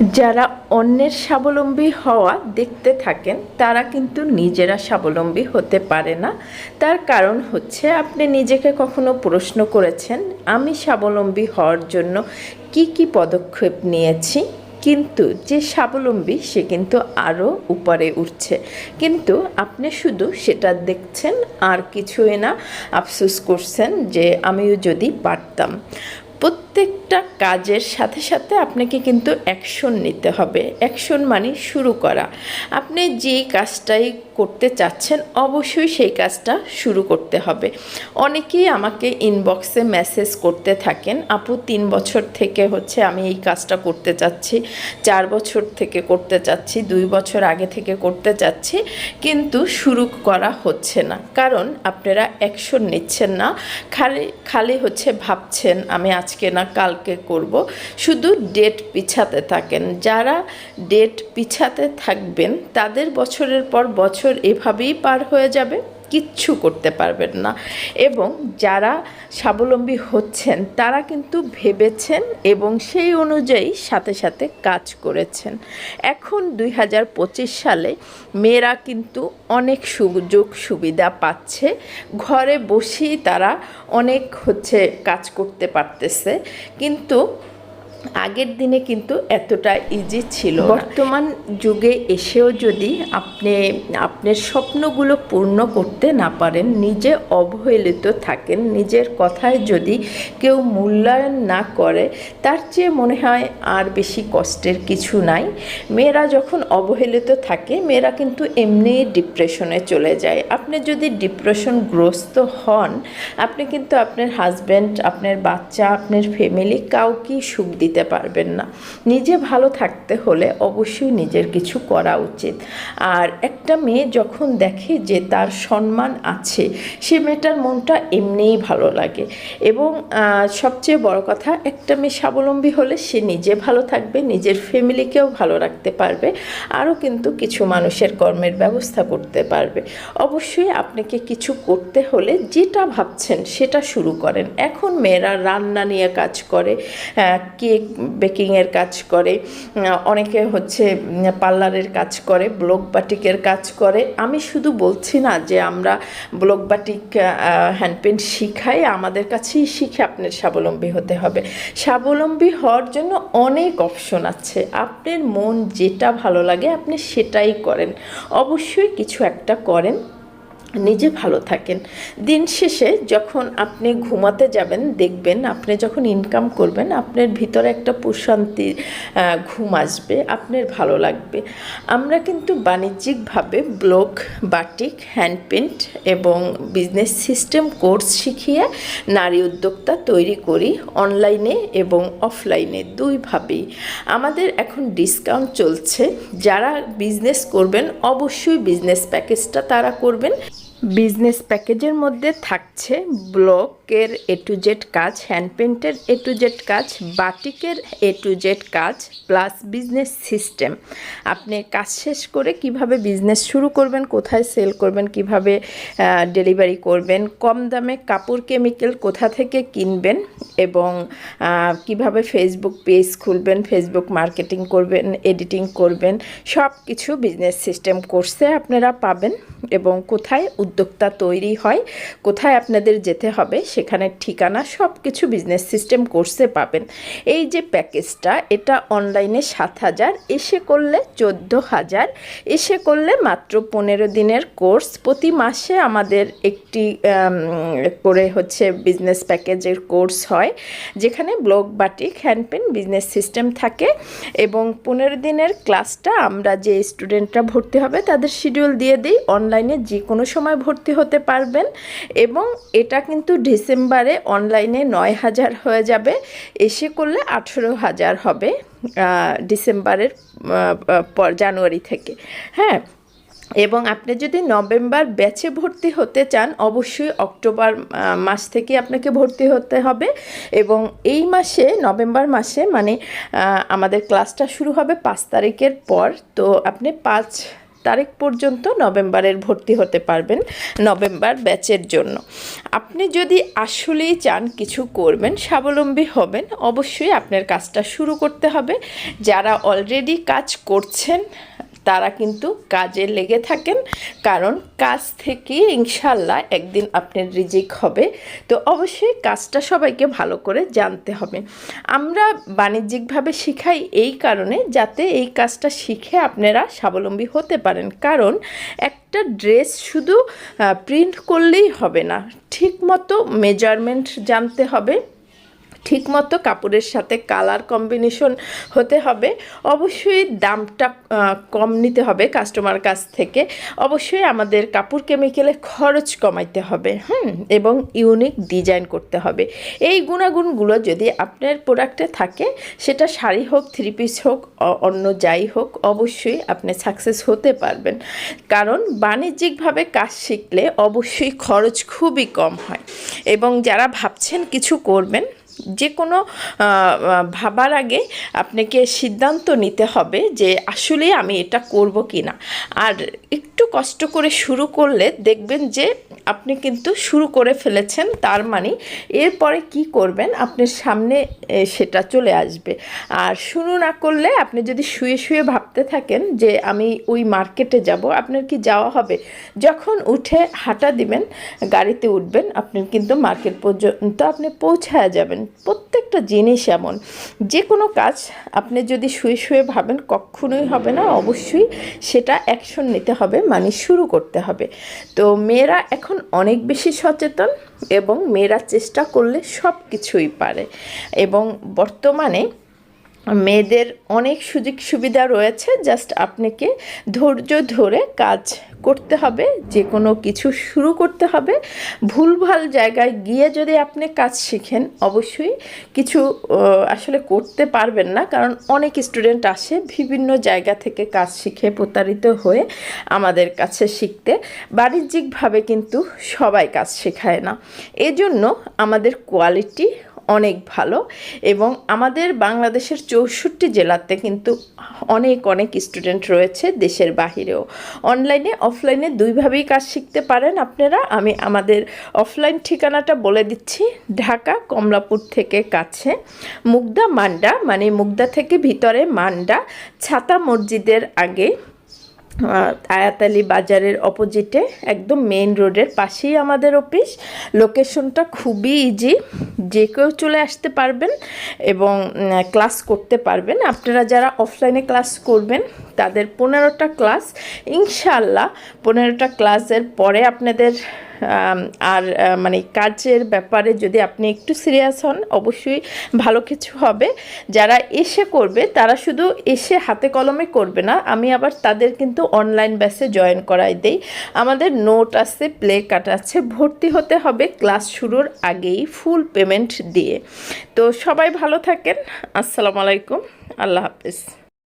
যারা অন্যের স্বাবলম্বী হওয়া দেখতে থাকেন, তারা কিন্তু নিজেরা স্বাবলম্বী হতে পারে না। তার কারণ হচ্ছে, আপনি নিজেকে কখনো প্রশ্ন করেছেন, আমি স্বাবলম্বী হওয়ার জন্য কি কি পদক্ষেপ নিয়েছি? কিন্তু যে স্বাবলম্বী, সে কিন্তু আরও উপরে উঠছে। কিন্তু আপনি শুধু সেটা দেখছেন, আর কিছুই না। আফসোস করছেন যে, আমিও যদি পারতাম। প্রত্যেকটা কাজের সাথে সাথে আপনাকে কিন্তু অ্যাকশন নিতে হবে। অ্যাকশন মানে শুরু করা। আপনি যে কাজটাই করতে চাচ্ছেন, অবশ্যই সেই কাজটা শুরু করতে হবে। অনেকেই আমাকে ইনবক্সে মেসেজ করতে থাকেন, আপু, তিন বছর থেকে হচ্ছে আমি এই কাজটা করতে চাচ্ছি, চার বছর থেকে করতে চাচ্ছি, দুই বছর আগে থেকে করতে চাচ্ছি, কিন্তু শুরু করা হচ্ছে না। কারণ আপনারা অ্যাকশন নিচ্ছেন না। খালি খালি হচ্ছে ভাবছেন, আমি আজকে না কালকে করব। শুধু ডেট পিছাতে থাকেন। যারা ডেট পিছাতে থাকবেন, তাদের বছরের পর বছর এভাবেই পার হয়ে যাবে। কিচ্ছু করতে পারবেন না। এবং যারা স্বাবলম্বী হচ্ছেন, তারা কিন্তু ভেবেছেন এবং সেই অনুযায়ী সাথে সাথে কাজ করেছেন। এখন দুই হাজার পঁচিশ সালে মেয়েরা কিন্তু অনেক সুযোগ সুবিধা পাচ্ছে। ঘরে বসেই তারা অনেক হচ্ছে কাজ করতে পারতেছে। কিন্তু আগের দিনে কিন্তু এতটা ইজি ছিল বর্তমান যুগে এসেও যদি আপনি আপনার স্বপ্নগুলো পূর্ণ করতে না পারেন, নিজে অবহেলিত থাকেন, নিজের কথায় যদি কেউ মূল্যায়ন না করে, তার চেয়ে মনে হয় আর বেশি কষ্টের কিছু নাই। মেয়েরা যখন অবহেলিত থাকে, মেয়েরা কিন্তু এমনি ডিপ্রেশনে চলে যায়। আপনি যদি ডিপ্রেশনগ্রস্ত হন, আপনি কিন্তু আপনার হাজব্যান্ড আপনার বাচ্চা, আপনার ফ্যামিলি কাউকেই সুখ দিতে পারবেন না। নিজে ভালো থাকতে হলে অবশ্যই নিজের কিছু করা উচিত। আর একটা মেয়ে যখন দেখে যে তার সম্মান আছে, সে মেয়েটার মনটা এমনিই ভালো লাগে। এবং সবচেয়ে বড় কথা, একটা মেয়ে স্বাবলম্বী হলে সে নিজে ভালো থাকবে, নিজের ফ্যামিলিকেও ভালো রাখতে পারবে, আরও কিন্তু কিছু মানুষের কর্মের ব্যবস্থা করতে পারবে। অবশ্যই আপনাকে কিছু করতে হলে যেটা ভাবছেন সেটা শুরু করেন। এখন মেয়েরা রান্না নিয়ে কাজ করে কেক বেকিংয়ের কাজ করে অনেকে হচ্ছে পার্লারের কাজ করে ব্লক বাটিকের কাজ করে। আমি শুধু বলছি না যে আমরা ব্লক বাটিক হ্যান্ডপেন্ট শিখাই, আমাদের কাছেই শিখে আপনার স্বাবলম্বী হতে হবে। স্বাবলম্বী হওয়ার জন্য অনেক অপশন আছে। আপনার মন যেটা ভালো লাগে, আপনি সেটাই করেন। অবশ্যই কিছু একটা করেন। নিজে ভালো থাকেন। দিন শেষে যখন আপনি ঘুমাতে যাবেন, দেখবেন আপনি যখন ইনকাম করবেন, আপনার ভিতরে একটা প্রশান্তি ঘুম আসবে, আপনার ভালো লাগবে। আমরা কিন্তু বাণিজ্যিকভাবে ব্লক, বাটিক হ্যান্ড পেন্ট এবং বিজনেস সিস্টেম কোর্স শিখিয়ে নারী উদ্যোক্তা তৈরি করি অনলাইনে এবং অফলাইনে দুইভাবেই। আমাদের এখন ডিসকাউন্ট চলছে। যারা বিজনেস করবেন, অবশ্যই বিজনেস প্যাকেজটা তারা করবেন। বিজনেস প্যাকেজের মধ্যে থাকছে ব্লকের এ টু জেড কাজ হ্যান্ড পেন্টের এ টু জেড কাজ, বাটিকের এ টু জেড কাজ প্লাস বিজনেস সিস্টেম আপনি কাজ শেষ করে কীভাবে বিজনেস শুরু করবেন, কোথায় সেল করবেন, কীভাবে ডেলিভারি করবেন, কম দামে কাপড় কেমিক্যাল কোথা থেকে কিনবেন এবং কীভাবে ফেসবুক পেজ খুলবেন ফেসবুক মার্কেটিং করবেন এডিটিং করবেন সব কিছু বিজনেস সিস্টেম কোর্সে আপনারা পাবেন এবং কোথায় উদ্যোক্তা তৈরি হয়, কোথায় আপনাদের যেতে হবে সেখানে ঠিকানা সব কিছু বিজনেস সিস্টেম কোর্সে পাবেন। এই যে প্যাকেজটা এটা অনলাইনে সাত হাজার, এসে করলে চোদ্দ হাজার, এসে করলে মাত্র পনেরো দিনের কোর্স প্রতি মাসে আমাদের একটি করে হচ্ছে বিজনেস প্যাকেজের কোর্স হয়, যেখানে block batik hand paint business system থাকে এবং পনেরো দিনের ক্লাসটা আমরা যে স্টুডেন্টরা ভর্তি হবে তাদের শিডিউল দিয়ে দিই। অনলাইনে যে কোনো সময় ভর্তি হতে পারবেন এবং এটা কিন্তু ডিসেম্বরে অনলাইনে নয় হাজার হয়ে যাবে। এসে করলে আঠেরো হাজার হবে ডিসেম্বরের পর জানুয়ারি থেকে। হ্যাঁ এবং আপনি যদি নভেম্বর ব্যাচে ভর্তি হতে চান, অবশ্যই অক্টোবর মাস থেকে আপনাকে ভর্তি হতে হবে। এবং এই মাসে, নভেম্বর মাসে মানে আমাদের ক্লাসটা শুরু হবে পাঁচ তারিখের পর। তো আপনি পাঁচ তারিখ পর্যন্ত নভেম্বরের ভর্তি হতে পারবেন নভেম্বর ব্যাচের জন্য। আপনি যদি আসলেই চান কিছু করবেন, স্বাবলম্বী হবেন, অবশ্যই আপনার কাজটা শুরু করতে হবে। যারা অলরেডি কাজ করছেন তারা কিন্তু কাজে লেগে থাকেন, কারণ কাজ থেকে ইনশাল্লাহ একদিন আপনার রিজিক হবে। তো অবশ্যই কাজটা সবাইকে ভালো করে জানতে হবে। আমরা বাণিজ্যিকভাবে শিখাই এই কারণে যাতে এই কাজটা শিখে আপনারা স্বাবলম্বী হতে পারেন। কারণ একটা ড্রেস শুধু প্রিন্ট করলেই হবে না ঠিক মতো মেজারমেন্ট জানতে হবে। ঠিকমতো কাপড়ের সাথে কালার কম্বিনেশন হতে হবে। অবশ্যই দামটা কম নিতে হবে কাস্টমার কাছ থেকে। অবশ্যই আমাদের কাপড় কেমিক্যালে খরচ কমাইতে হবে, হুম, এবং ইউনিক ডিজাইন করতে হবে। এই গুণাগুণগুলো যদি আপনার প্রোডাক্টে থাকে, সেটা শাড়ি হোক থ্রি পিস হোক অন্য যাই হোক, অবশ্যই আপনি সাকসেস হতে পারবেন। কারণ বাণিজ্যিকভাবে কাজ শিখলে অবশ্যই খরচ খুবই কম হয়। এবং যারা ভাবছেন কিছু করবেন যে কোনো ভাবার আগে আপনাকে সিদ্ধান্ত নিতে হবে যে আসলে আমি এটা করব কি না আর একটু কষ্ট করে শুরু করলে দেখবেন যে আপনি কিন্তু শুরু করে ফেলেছেন তার মানে এরপরে কি করবেন আপনার সামনে সেটা চলে আসবে। আর শুরু না করলে আপনি যদি শুয়ে শুয়ে ভাবতে থাকেন যে আমি ওই মার্কেটে যাব, আপনার কি যাওয়া হবে? যখন উঠে হাঁটা দিবেন, গাড়িতে উঠবেন আপনি কিন্তু মার্কেট পর্যন্ত আপনি পৌঁছায় যাবেন। প্রত্যেকটা জিনিস এমন। যে কোনো কাজ আপনি যদি শুয়ে শুয়ে ভাবেন, কখনোই হবে না। অবশ্যই সেটা অ্যাকশন নিতে হবে মানে শুরু করতে হবে। তো মেয়েরা এখন অনেক বেশি সচেতন এবং মেয়েরা চেষ্টা করলে সব কিছুই পারে। এবং বর্তমানে মেয়েদের অনেক সুযোগ সুবিধা রয়েছে জাস্ট আপনাকে ধৈর্য ধরে কাজ করতে হবে, যে কোনো কিছু শুরু করতে হবে। ভুলভাল জায়গায় গিয়ে যদি আপনি কাজ শিখেন, অবশ্যই কিছু আসলে করতে পারবেন না, কারণ অনেক স্টুডেন্ট আসে বিভিন্ন জায়গা থেকে কাজ শিখে প্রতারিত হয়ে আমাদের কাছে শিখতে। বাণিজ্যিকভাবে কিন্তু সবাই কাজ শেখায় না। এজন্য আমাদের কোয়ালিটি অনেক ভালো এবং আমাদের বাংলাদেশের চৌষট্টি জেলাতে কিন্তু অনেক অনেক স্টুডেন্ট রয়েছে দেশের বাহিরেও। অনলাইনে অফলাইনে দুইভাবেই কাজ শিখতে পারেন আপনারা। আমি আমাদের অফলাইন ঠিকানাটা বলে দিচ্ছি, ঢাকা, কমলাপুর থেকে কাছে। মুগদা মান্ডা মানে মুগদা থেকে ভিতরে মান্ডা, ছাতা মসজিদের আগে। আয়াতালি বাজারের অপোজিটে একদম মেন রোডের পাশেই আমাদের অফিস লোকেশনটা খুবই ইজি যে কেউ চলে আসতে পারবেন এবং ক্লাস করতে পারবেন। আপনারা যারা অফলাইনে ক্লাস করবেন, তাদের পনেরোটা ক্লাস ইনশাল্লাহ পনেরোটা ক্লাসের পরে আপনাদের আর মানে কাজের ব্যাপারে যদি আপনি একটু সিরিয়াস হন, অবশ্যই ভালো কিছু হবে। যারা এসে করবে, তারা শুধু এসে হাতে কলমে করবে না, আমি আবার তাদের কিন্তু অনলাইন ব্যাসে জয়েন করাই দেই। আমাদের নোট আছে প্লে কাট আছে, ভর্তি হতে হবে ক্লাস শুরুর আগেই ফুল পেমেন্ট দিয়ে। তো সবাই ভালো থাকেন, আসসালামু আলাইকুম, আল্লাহ হাফিজ।